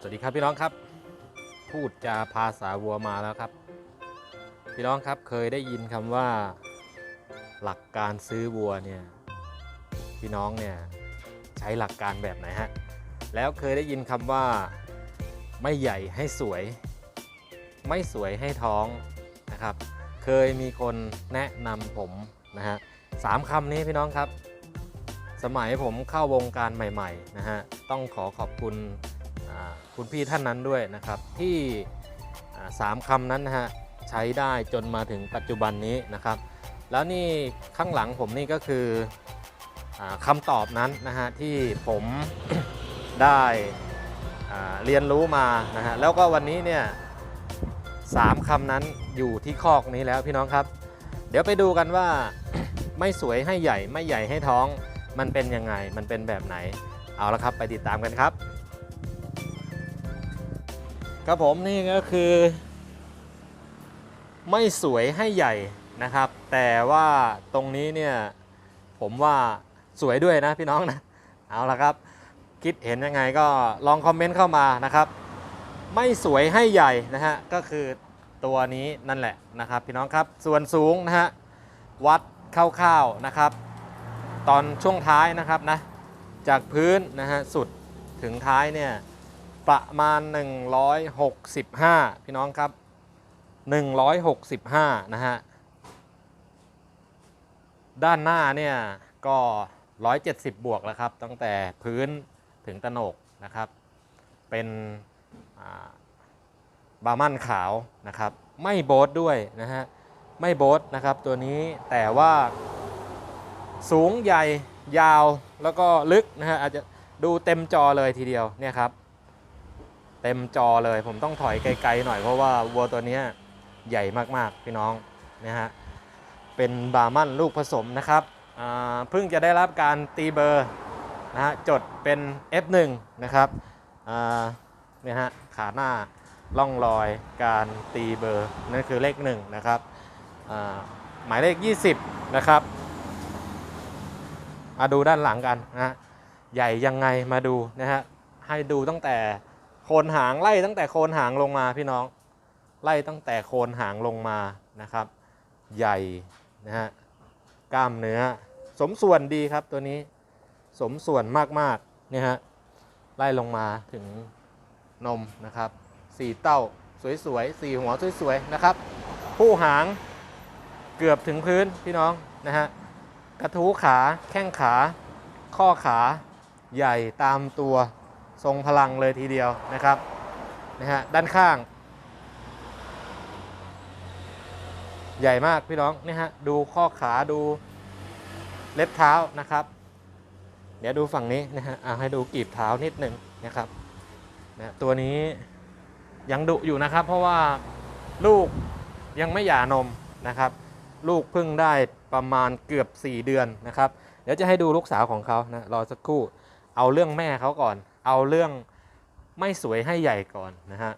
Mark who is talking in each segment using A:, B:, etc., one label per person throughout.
A: สวัสดีครับพี่น้องครับ พูดจาภาษาวัวมาแล้วครับ พี่น้องครับเคยได้ยินคำว่า หลักการซื้อวัวเนี่ยพี่น้องเนี่ยใช้หลักการแบบไหนฮะแล้วเคยได้ยินคำว่า ไม่ใหญ่ให้สวย ไม่สวยให้ท้องนะครับ เคยมีคนแนะนำผมนะฮะสามคำนี้พี่น้องครับ สมัยผมเข้าวงการใหม่ ๆ นะฮะต้องขอขอบคุณ คุณพี่ท่านนั้นด้วยนะครับที่สามคำนั้นนะฮะใช้ได้จนมาถึงปัจจุบันนี้นะครับ แล้วนี่ข้างหลังผมนี่ก็คืออคำตอบนั้นนะฮะที่ผมได้เรียนรู้มานะฮะแล้วก็วันนี้เนี่ยสามคำนั้นอยู่ที่คอกนี้แล้วพี่น้องครับ เดี๋ยวไปดูกันว่าไม่สวยให้ใหญ่ไม่ใหญ่ให้ท้อง มันเป็นยังไงมันเป็นแบบไหน เอาละครับไปติดตามกันครับ ครับผมนี่ก็คือ ไม่สวยให้ใหญ่นะครับ แต่ว่าตรงนี้เนี่ยผมว่าสวยด้วยนะพี่น้องนะเอาละครับ คิดเห็นยังไงก็ลองคอมเมนต์เข้ามานะครับ ไม่สวยให้ใหญ่นะฮะก็คือตัวนี้นั่นแหละนะครับ พี่น้องครับส่วนสูงนะฮะวัดคร่าวๆนะครับ ตอนช่วงท้ายนะครับนะจากพื้นนะฮะสุดถึงท้ายเนี่ย ประมาณ 165 พี่น้องครับ 165 นะฮะ ด้านหน้าเนี่ยก็ 170 บวกแล้วครับ ตั้งแต่พื้นถึงตะโหนกนะครับ เป็นบาร์มันขาวนะครับ ไม่โบทด้วยนะฮะ ไม่โบทนะครับตัวนี้แต่ว่าสูงใหญ่ยาวแล้วก็ลึกนะฮะอาจจะดูเต็มจอเลยทีเดียวเนี่ยครับ เต็มจอเลย ผมต้องถอยไกลๆหน่อยเพราะว่าวัวตัวนี้ใหญ่มากๆพี่น้องนะฮะเป็นบาร์มันลูกผสมนะครับเพิ่งจะได้รับการตีเบอร์นะฮะจดเป็น F1 นะครับเนี่ยฮะขาหน้าล่องรอยการตีเบอร์นั่นคือเลขหนึ่งนะครับหมายเลข 20 นะครับมาดูด้านหลังกันนะฮะใหญ่ยังไงมาดูนะฮะให้ดูตั้งแต่ โคนหางไล่ตั้งแต่โคนหางลงมาพี่น้อง ไล่ตั้งแต่โคนหางลงมานะครับ ใหญ่นะฮะกล้ามเนื้อ สมส่วนดีครับตัวนี้สมส่วนมากๆเนี่ยฮะไล่ลงมาถึงนมนะครับสี่เต้าสวยๆสี่หัวสวยๆนะครับ ผู้หางเกือบถึงพื้นพี่น้องนะฮะกระทู้ขาแข้งขา ข้อขาใหญ่ตามตัว ทรงพลังเลยทีเดียวนะครับนะฮะด้านข้าง ใหญ่มากพี่น้องนี่ฮะดูข้อขาดูเล็บเท้านะครับ เดี๋ยวดูฝั่งนี้นะฮะเอาให้ดูกีบเท้านิดหนึ่งนะครับนะตัวนี้ยังดุอยู่นะครับ เพราะว่าลูกยังไม่หย่านมนะครับ ลูกเพิ่งได้ประมาณเกือบ 4 เดือนนะครับ เดี๋ยวจะให้ดูลูกสาวของเขานะรอสักครู่ เอาเรื่องแม่เขาก่อน เอาเรื่องไม่สวยให้ใหญ่ก่อนนะฮะ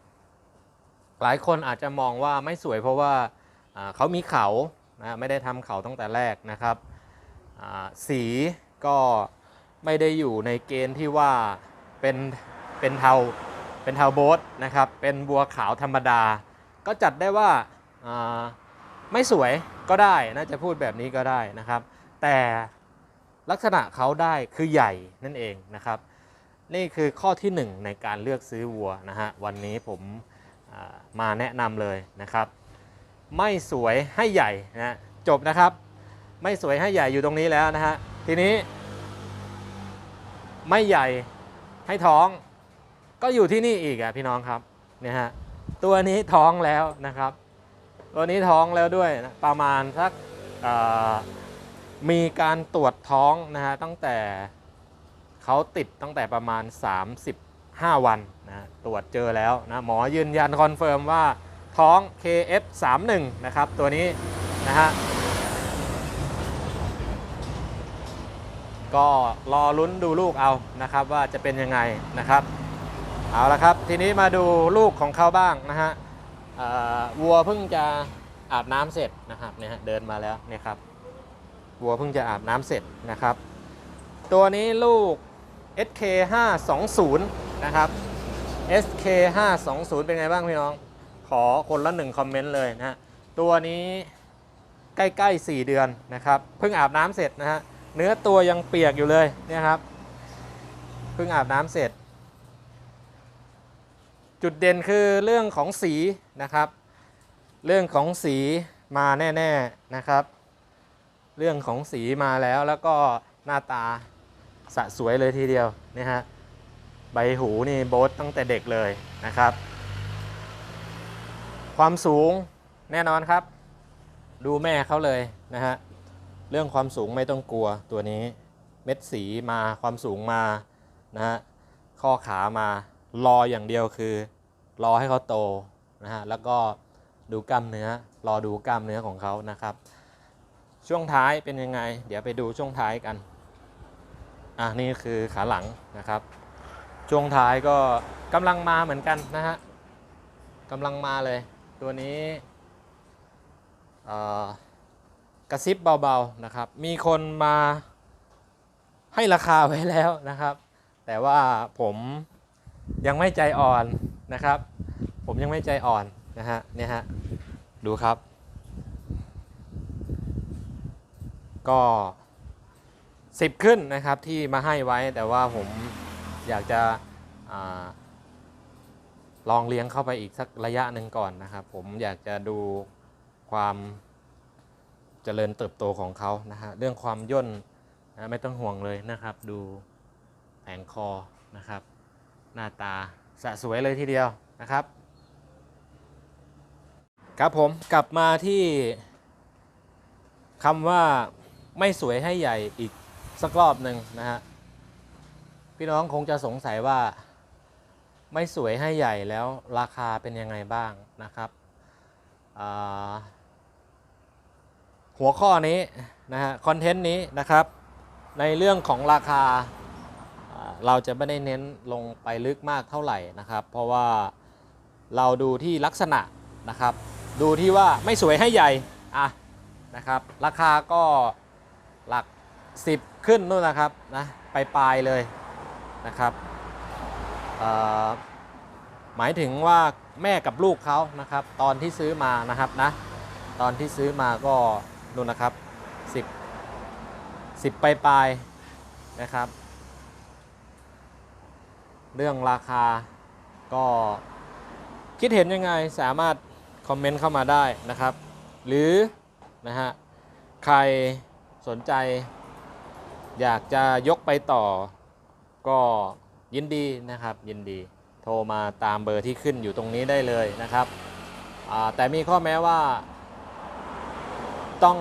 A: หลายคนอาจจะมองว่าไม่สวยเพราะว่าเขามีเขานะไม่ได้ทำเขาตั้งแต่แรกนะครับสีก็ไม่ได้อยู่ในเกณฑ์ที่ว่าเป็นเป็นเทาเป็นเทาโบทนะครับ เป็นบัวขาวธรรมดา ก็จัดได้ว่าไม่สวยก็ได้น่าจะพูดแบบนี้ก็ได้นะครับ แต่ลักษณะเขาได้คือใหญ่นั่นเองนะครับ นี่คือข้อที่ 1 ในการเลือกซื้อวัวนะฮะวันนี้ผมมาแนะนำเลยนะครับ ไม่สวยให้ใหญ่นะจบนะครับ ไม่สวยให้ใหญ่อยู่ตรงนี้แล้วนะฮะทีนี้ ไม่ใหญ่ให้ท้อง ก็อยู่ที่นี่อีกอะพี่น้องครับเนี่ยฮะตัวนี้ท้องแล้วนะครับ ตัวนี้ท้องแล้วด้วยนะประมาณสักมีการตรวจท้องนะฮะตั้งแต่ เขาติดตั้งแต่ประมาณ 35 วันนะตรวจเจอแล้วนะหมอยืนยันคอนเฟิร์มว่าท้อง KF31 นะครับ ตัวนี้นะฮะก็รอลุ้นดูลูกเอานะครับว่าจะเป็นยังไงนะครับเอาละครับ ทีนี้มาดูลูกของเขาบ้างนะฮะวัวเพิ่งจะอาบน้ำเสร็จนะครับเนี่ยเดินมาแล้วเนี่ยครับวัวเพิ่งจะอาบน้ำเสร็จนะครับ ตัวนี้ลูก SK 520นะครับ SK 5 2 0เป็นไงบ้างพี่น้อง ขอคนละหนึ่งคอมเมนต์เลยนะฮะ ตัวนี้ใกล้ๆ 4 เดือนนะครับ เพิ่งอาบน้ำเสร็จนะฮะ เนื้อตัวยังเปียกอยู่เลยเนี่ยครับ เพิ่งอาบน้ำเสร็จ จุดเด่นคือเรื่องของสีนะครับ เรื่องของสีมาแน่ ๆ นะครับ เรื่องของสีมาแล้วแล้วก็หน้าตา สะสวยเลยทีเดียวนี่ฮะใบหูนี่โบทตั้งแต่เด็กเลยนะครับ ความสูงแน่นอนครับ ดูแม่เขาเลยนะฮะเรื่องความสูงไม่ต้องกลัวตัวนี้ เม็ดสีมาความสูงมานะฮะข้อขามารออย่างเดียวคือ รอให้เขาโตนะฮะแล้วก็ดูกล้ามเนื้อรอดูกล้ามเนื้อของเขานะครับ ช่วงท้ายเป็นยังไง เดี๋ยวไปดูช่วงท้ายกัน อะนี่คือขาหลังนะครับช่วงท้ายก็กำลังมาเหมือนกันนะฮะกำลังมาเลย ตัวนี้กระซิบเบาๆนะครับ มีคนมาให้ราคาไว้แล้วนะครับ แต่ว่าผมยังไม่ใจอ่อนนะครับ ผมยังไม่ใจอ่อนนะฮะเนี่ยฮะดูครับ ก็ 10 ขึ้นนะครับที่มาให้ไว้แต่ว่าผมอยากจะอลองเลี้ยงเข้าไปอีกสักระยะหนึ่งก่อนนะครับ ผมอยากจะดูความเจริญเติบโตของเขานะฮะเรื่องความย่นนะไม่ต้องห่วงเลยนะครับ ดูแผงคอนะครับ หน้าตาสะสวยเลยทีเดียวนะครับ ครับผมกลับมาที่คำว่าไม่สวยให้ใหญ่อีก สักรอบหนึ่งนะฮะ พี่น้องคงจะสงสัยว่าไม่สวยให้ใหญ่แล้วราคาเป็นยังไงบ้างนะครับหัวข้อนี้นะฮะคอนเทนต์นี้นะครับ ในเรื่องของราคาอ่าเราจะไม่ได้เน้นลงไปลึกมากเท่าไหร่นะครับ เพราะว่าเราดูที่ลักษณะนะครับ ดูที่ว่าไม่สวยให้ใหญ่อะนะครับ ราคาก็หลัก 10 ขึ้นนู่นนะครับนะไปปลายเลยนะครับหมายถึงว่าแม่กับลูกเขานะครับ ตอนที่ซื้อมานะครับนะตอนที่ซื้อมาก็นู่นนะครับ 10 10ปลายนะครับ เรื่องราคาก็คิดเห็นยังไงสามารถคอมเมนต์เข้ามาได้นะครับ หรือนะฮะใครสนใจ อยากจะยกไปต่อ ก็ยินดีนะครับ ยินดีโทรมาตามเบอร์ที่ขึ้นอยู่ตรงนี้ได้เลยนะครับ แต่มีข้อแม้ว่า ต้อง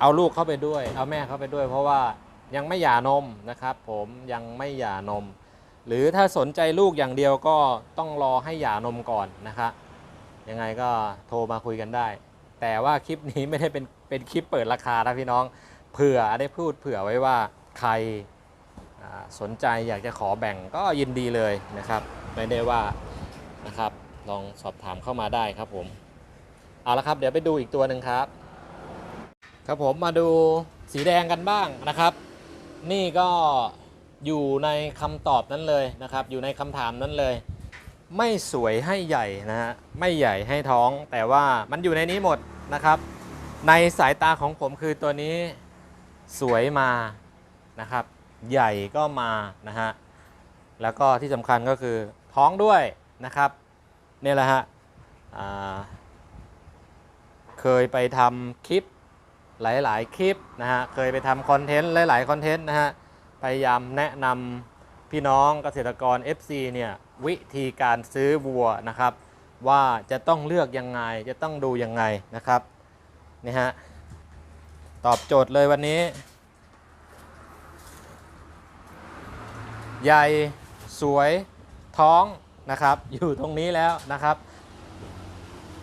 A: เอาลูกเข้าไปด้วย เอาแม่เข้าไปด้วย เพราะว่ายังไม่หย่านมนะครับ ผมยังไม่หย่านม หรือถ้าสนใจลูกอย่างเดียวก็ต้องรอให้หย่านมก่อนนะครับยังไงก็โทรมาคุยกันได้ แต่ว่าคลิปนี้ไม่ได้เป็นเป็นคลิปเปิดราคานะพี่น้องเผื่อได้พูดเผื่อไว้ว่า ใครสนใจอยากจะขอแบ่งก็ยินดีเลยนะครับ ไม่ได้ว่านะครับลองสอบถามเข้ามาได้ครับผม เอาละครับ เดี๋ยวไปดูอีกตัวหนึ่งครับ ครับผมมาดูสีแดงกันบ้างนะครับ นี่ก็อยู่ในคำตอบนั้นเลยนะครับ อยู่ในคำถามนั้นเลย ไม่สวยให้ใหญ่นะฮะไม่ใหญ่ให้ท้อง แต่ว่ามันอยู่ในนี้หมดนะครับ ในสายตาของผมคือตัวนี้สวยมา นะครับใหญ่ก็มานะฮะแล้วก็ที่สำคัญก็คือท้องด้วยนะครับเนี่ยแหละฮะเคยไปทำคลิปหลาย ๆ คลิปนะฮะเคยไปทำคอนเทนต์หลาย ๆ คอนเทนต์นะฮะพยายามแนะนำพี่น้องเกษตรกร FC เนี่ยวิธีการซื้อวัวนะครับ ว่าจะต้องเลือกยังไงจะต้องดูยังไงนะครับนี่ฮะตอบโจทย์เลยวันนี้ ใหญ่สวยท้องนะครับ อยู่ตรงนี้แล้วนะครับ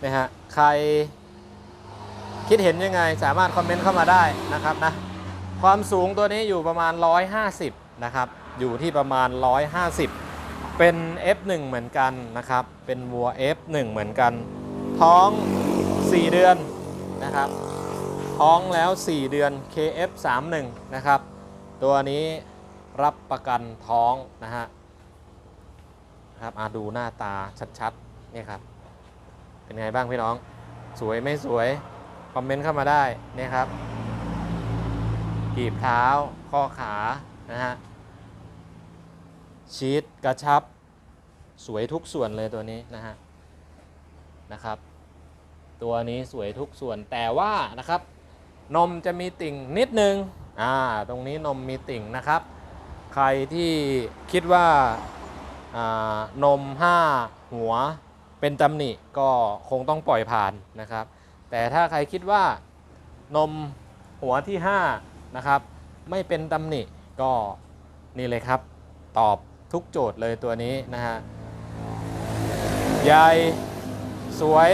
A: นี่ฮะใครคิดเห็นยังไงสามารถคอมเมนต์เข้ามาได้นะครับนะความสูงตัวนี้อยู่ประมาณ 150 นะครับ อยู่ที่ประมาณ 150 เป็น F1 เหมือนกันนะครับ เป็นวัว F1 เหมือนกัน ท้อง 4 เดือนนะครับ ท้องแล้ว 4 เดือน KF31 นะครับ ตัวนี้ รับประกันท้องนะฮะครับอะดูหน้าตาชัดๆเนี่ยครับ เป็นไงบ้างพี่น้อง สวยไม่สวย คอมเมนต์เข้ามาได้เนี่ยครับ กีบเท้า ข้อขา นะฮะ ชีตกระชับ สวยทุกส่วนเลยตัวนี้นะฮะ นะครับ ตัวนี้สวยทุกส่วนแต่ว่านะครับ นมจะมีติ่งนิดนึง อ่า ตรงนี้นมมีติ่งนะครับ ใครที่คิดว่านม 5 หัวเป็นตำหนิก็คงต้องปล่อยผ่านนะครับ แต่ถ้าใครคิดว่านมหัวที่ 5 นะครับ ไม่เป็นตำหนิก็นี่เลยครับ ตอบทุกโจทย์เลยตัวนี้นะฮะใหญ่สวย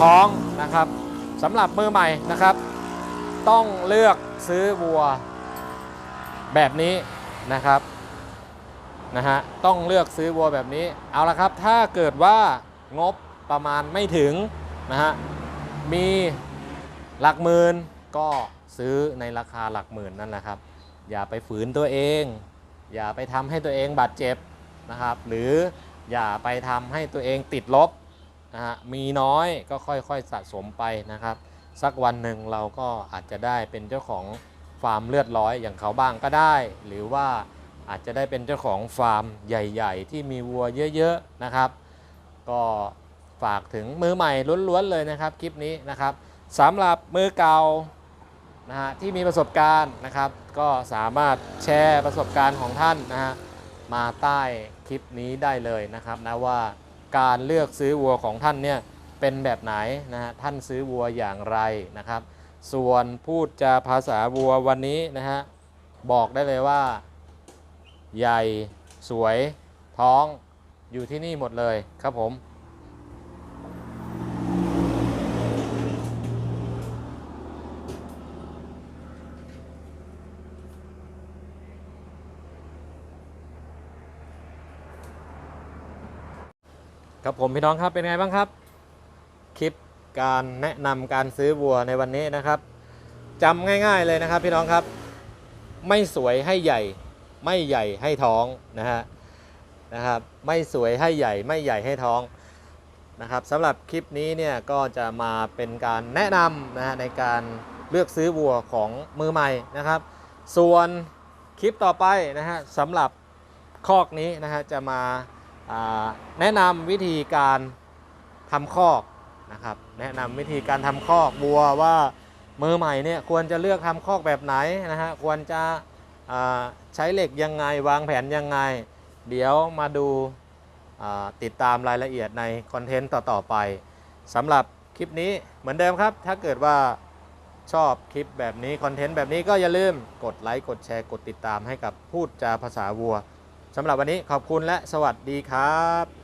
A: ท้องนะครับสำหรับมือใหม่นะครับ ต้องเลือกซื้อวัว แบบนี้นะครับนะฮะต้องเลือกซื้อวัวแบบนี้เอาละครับถ้าเกิดว่างบประมาณไม่ถึงนะฮะมีหลักหมื่นก็ซื้อในราคาหลักหมื่นนั่นแหละครับ อย่าไปฝืนตัวเอง อย่าไปทำให้ตัวเองบาดเจ็บนะครับ หรืออย่าไปทำให้ตัวเองติดลบนะฮะมีน้อยก็ค่อยๆสะสมไปนะครับ สักวันหนึ่งเราก็อาจจะได้เป็นเจ้าของ ฟาร์มเลือดร้อยอย่างเขาบ้างก็ได้ หรือว่าอาจจะได้เป็นเจ้าของฟาร์มใหญ่ ๆ ที่มีวัวเยอะๆนะครับ ก็ฝากถึงมือใหม่ล้วนๆเลยนะครับคลิปนี้นะครับสำหรับมือเก่านะฮะที่มีประสบการณ์นะครับ ก็สามารถแชร์ประสบการณ์ของท่านนะฮะมาใต้คลิปนี้ได้เลยนะครับนะว่าการเลือกซื้อวัวของท่านเนี่ยเป็นแบบไหนนะฮะท่านซื้อวัวอย่างไรนะครับ ส่วนพูดจาภาษาวัววันนี้นะฮะบอกได้เลยว่า ใหญ่สวยท้องอยู่ที่นี่หมดเลยครับผม ครับผมพี่น้องครับเป็นไงบ้างครับ การแนะนำการซื้อวัวในวันนี้นะครับจำง่ายๆเลยนะครับพี่น้องครับ ไม่สวยให้ใหญ่ ไม่ใหญ่ให้ท้องนะฮะนะครับไม่สวยให้ใหญ่ไม่ใหญ่ให้ท้องนะครับสำหรับคลิปนี้เนี่ยก็จะมาเป็นการแนะนำนะฮะในการเลือกซื้อวัวของมือใหม่นะครับ ส่วนคลิปต่อไปนะฮะสำหรับคอกนี้นะฮะจะมาาแนะนำวิธีการทำคอก นะครับ แนะนำวิธีการทำคอกวัวว่ามือใหม่เนี่ยควรจะเลือกทำคอกแบบไหนนะฮะควรจะใช้เหล็กยังไงวางแผนยังไง เดี๋ยวมาดูติดตามรายละเอียดในคอนเทนต์ต่อ ๆ ไปสำหรับคลิปนี้เหมือนเดิมครับ ถ้าเกิดว่าชอบคลิปแบบนี้ คอนเทนต์แบบนี้ก็อย่าลืมกดไลค์ กดแชร์ กดติดตามให้กับพูดจาภาษาวัวสำหรับวันนี้ขอบคุณและสวัสดีครับ